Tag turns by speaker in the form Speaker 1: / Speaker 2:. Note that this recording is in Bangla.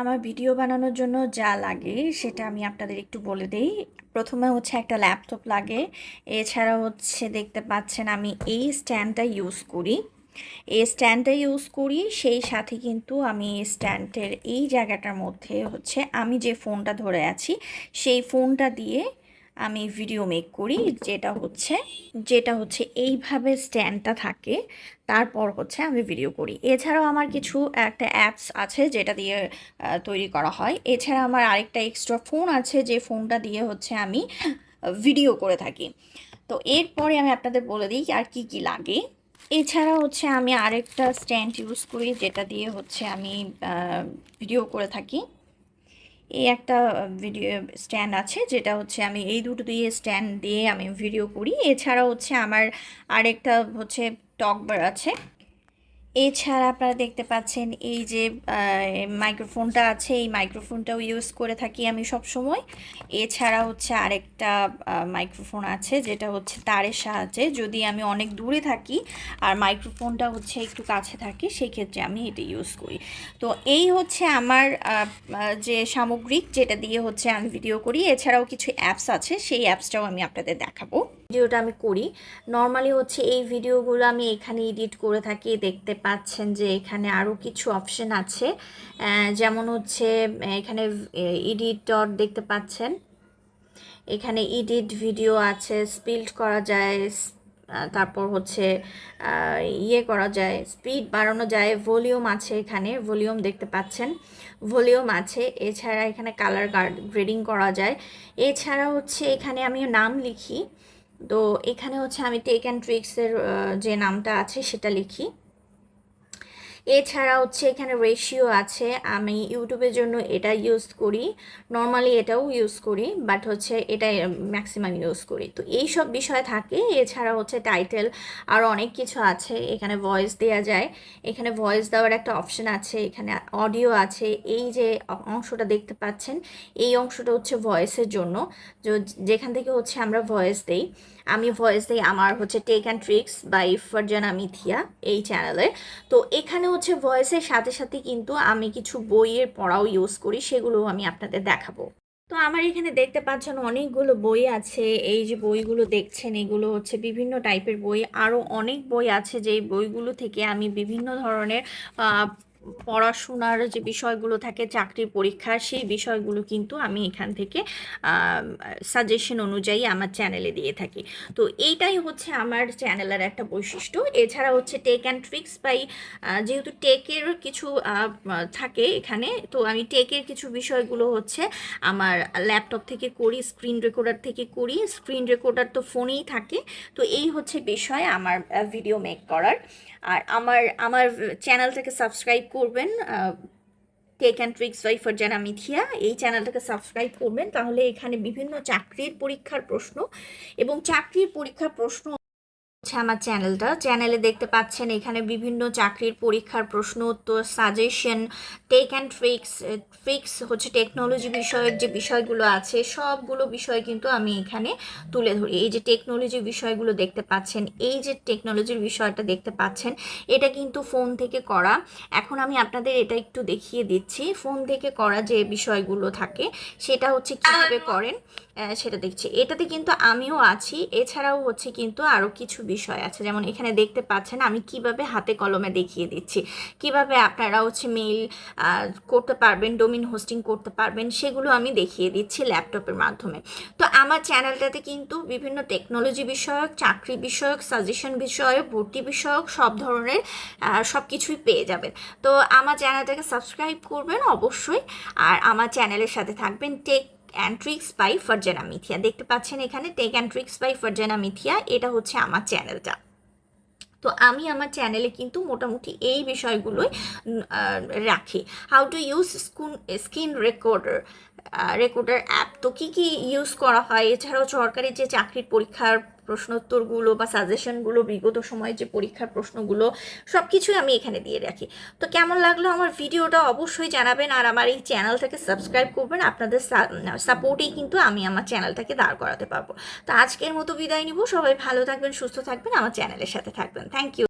Speaker 1: আমার ভিডিও বানানোর জন্য যা লাগে সেটা আমি আপনাদের একটু বলে দেই। প্রথমে হচ্ছে একটা ল্যাপটপ লাগে। এছাড়া হচ্ছে দেখতে পাচ্ছেন আমি এই স্ট্যান্ডটা ইউজ করি। এই স্ট্যান্ডটা ইউজ করি, সেই সাথে কিন্তু আমি এই স্ট্যান্ডের এই জায়গাটার মধ্যে হচ্ছে আমি যে ফোনটা ধরে আছি, সেই ফোনটা দিয়ে আমি ভিডিও মেক করি যেটা হচ্ছে যেটা হচ্ছে এইভাবে স্ট্যান্ডটা থাকে, তারপর হচ্ছে আমি ভিডিও করি। এছাড়াও আমার কিছু একটা অ্যাপস আছে যেটা দিয়ে তৈরি করা হয়। এছাড়া আমার আরেকটা এক্সট্রা ফোন আছে যে ফোনটা দিয়ে হচ্ছে আমি ভিডিও করে থাকি। তো এরপরে আমি আপনাদের বলে দিই আর কি কি লাগে। এছাড়া হচ্ছে আমি আরেকটা স্ট্যান্ড ইউজ করি যেটা দিয়ে হচ্ছে আমি ভিডিও করে থাকি। এই একটা ভিডিও স্ট্যান্ড আছে, যেটা হচ্ছে আমি এই দুটো দিয়ে স্ট্যান্ড দিয়ে আমি ভিডিও করি। এছাড়া হচ্ছে আমার আরেকটা হচ্ছে টকবার আছে। এছাড়া আপনারা দেখতে পাচ্ছেন এই যে মাইক্রোফোনটা আছে, এই মাইক্রোফোনটাও ইউজ করে থাকি আমি সব সময় এছাড়া হচ্ছে আরেকটা মাইক্রোফোন আছে, যেটা হচ্ছে তারের সাহায্যে। যদি আমি অনেক দূরে থাকি আর মাইক্রোফোনটা হচ্ছে একটু কাছে থাকে সেই ক্ষেত্রে আমি এটা ইউজ করি। তো এই হচ্ছে আমার যে সামগ্রিক, যেটা দিয়ে হচ্ছে আমি ভিডিও করি। এছাড়াও কিছু অ্যাপস আছে, সেই অ্যাপসটাও আমি আপনাদের দেখাবো। ভিডিওটা আমি করি। নর্মালি হচ্ছে এই ভিডিওগুলো আমি এখানে এডিট করে থাকি, দেখতে পাচ্ছেন যে এখানে আরও কিছু অপশন আছে। যেমন হচ্ছে, এখানে এডিট দেখতে পাচ্ছেন। এখানে এডিট ভিডিও আছে স্পিল্ড করা যায় তারপর হচ্ছে ইয়ে করা যায় স্পিড বাড়ানো যায় ভলিউম আছে এখানে ভলিউম দেখতে পাচ্ছেন। ভলিউম আছে, এছাড়া এখানে কালার গ্রেডিং করা যায়। এছাড়া হচ্ছে এখানে আমি নাম লিখি। তো এখানে হচ্ছে আমি টেক অ্যান্ড ট্রিক্সের যে নামটা আছে সেটা লিখি। এছাড়া হচ্ছে এখানে রেশিও আছে। আমি ইউটিউবের জন্য এটা ইউজ করি। নর্মালি এটাও ইউজ করি বাট হচ্ছে এটা ম্যাক্সিমাম ইউজ করি। তো এই সব বিষয় থাকে। এছাড়া হচ্ছে টাইটেল আরও অনেক কিছু আছে। এখানে ভয়েস দেওয়া যায়। এখানে ভয়েস দেওয়ার একটা অপশন আছে। এখানে অডিও আছে। এই যে অংশটা দেখতে পাচ্ছেন, এই অংশটা হচ্ছে ভয়েসের জন্য। যেখান থেকে হচ্ছে আমরা ভয়েস দেই, আমি ভয়েস দিই আমার হচ্ছে tech and tricks by Farzana Mithiya এই চ্যানেলে তো এখানে হচ্ছে ভয়েসের সাথে সাথে কিন্তু আমি কিছু বইয়ের পড়াও ইউজ করি সেগুলো আমি আপনাদের দেখাবো। তো আমার এখানে দেখতে পাচ্ছেন অনেকগুলো বই আছে, এই যে বইগুলো দেখছেন, এগুলো হচ্ছে বিভিন্ন টাইপের বই, আরও অনেক বই আছে, যেই বইগুলো থেকে আমি বিভিন্ন ধরনের পড়াশোনার যে বিষয়গুলো থাকে, চাকরির পরীক্ষার সেই বিষয়গুলো কিন্তু আমি এখান থেকে সাজেশন অনুযায়ী আমার চ্যানেলে দিয়ে থাকি। তো এইটাই হচ্ছে আমার চ্যানেলের একটা বৈশিষ্ট্য। এছাড়া হচ্ছে টেক অ্যান্ড ট্রিক্স বাই যেহেতু টেকের কিছু থাকে এখানে, তো আমি টেকের কিছু বিষয়গুলো হচ্ছে আমার ল্যাপটপ থেকে করি স্ক্রিন রেকর্ডার থেকে করি। স্ক্রিন রেকর্ডার তো ফোনেই থাকে। তো এই হচ্ছে বিষয় আমার ভিডিও মেক করার। আর আমার আমার চ্যানেলটাকে সাবস্ক্রাইব করবেন tech and tricks by Farzana Mithiya এই চ্যানেলটাকে সাবস্ক্রাইব করবেন, তাহলে এখানে বিভিন্ন চাকরির পরীক্ষার প্রশ্ন এবং চাকরির পরীক্ষার প্রশ্ন হচ্ছে আমার চ্যানেলটা। চ্যানেলে দেখতে পাচ্ছেন এখানে বিভিন্ন চাকরির পরীক্ষার প্রশ্ন উত্তর suggestion tech and tricks tricks হচ্ছে টেকনোলজি বিষয়ক যে বিষয়গুলো আছে, সবগুলো বিষয় কিন্তু আমি এখানে তুলে ধরি। এই যে টেকনোলজি বিষয়গুলো দেখতে পাচ্ছেন, এই যে টেকনোলজির বিষয়টা দেখতে পাচ্ছেন, এটা কিন্তু ফোন থেকে করা। এখন আমি আপনাদের এটা একটু দেখিয়ে দিচ্ছি। ফোন থেকে করা যে বিষয়গুলো থাকে, সেটা হচ্ছে কীভাবে করেন? সেটা দেখছি। এটাতে কিন্তু আমিও আছি। এছাড়াও হচ্ছে কিন্তু আরও কিছু বিষয় আছে। যেমন এখানে দেখতে পাচ্ছেন আমি কীভাবে হাতে কলমে দেখিয়ে দিচ্ছি। কীভাবে আপনারা হচ্ছে মেইল করতে পারবেন ডোমিন হোস্টিং করতে পারবেন, সেগুলো আমি দেখিয়ে দিচ্ছি ল্যাপটপের মাধ্যমে। তো আমার চ্যানেলটাতে কিন্তু বিভিন্ন টেকনোলজি বিষয়ক, চাকরি বিষয়ক সাজেশন বিষয়ক, ভর্তি বিষয়ক সব ধরনের সব কিছুই পেয়ে যাবেন। তো আমার চ্যানেলটাকে সাবস্ক্রাইব করবেন অবশ্যই। আর আমার চ্যানেলের সাথে থাকবেন tech and tricks by Farzana Mithiya দেখতে পাচ্ছেন এখানে tech and tricks by Farzana Mithiya এটা হচ্ছে আমার চ্যানেলটা। তো আমি আমার চ্যানেলে কিন্তু মোটামুটি এই বিষয়গুলোই রাখি। হাউ টু ইউজ স্কুন স্কিন রেকর্ডার রেকর্ডার অ্যাপ তো কী কী ইউজ করা হয়? এছাড়াও সরকারি যে চাকরির পরীক্ষার প্রশ্নোত্তরগুলো বা সাজেশনগুলো বিগত সময়ে যে পরীক্ষার প্রশ্নগুলো সব কিছুই আমি এখানে দিয়ে রাখি। তো কেমন লাগল আমার ভিডিওটা অবশ্যই জানাবেন আর আমার এই চ্যানেলটাকে সাবস্ক্রাইব করবেন। আপনাদের সাপোর্টেই কিন্তু আমি আমার চ্যানেলটাকে দাঁড় করাতে পারব। তো আজকের মতো বিদায় নিব। সবাই ভালো থাকবেন, সুস্থ থাকবেন। আমার চ্যানেলের সাথে থাকবেন। Thank you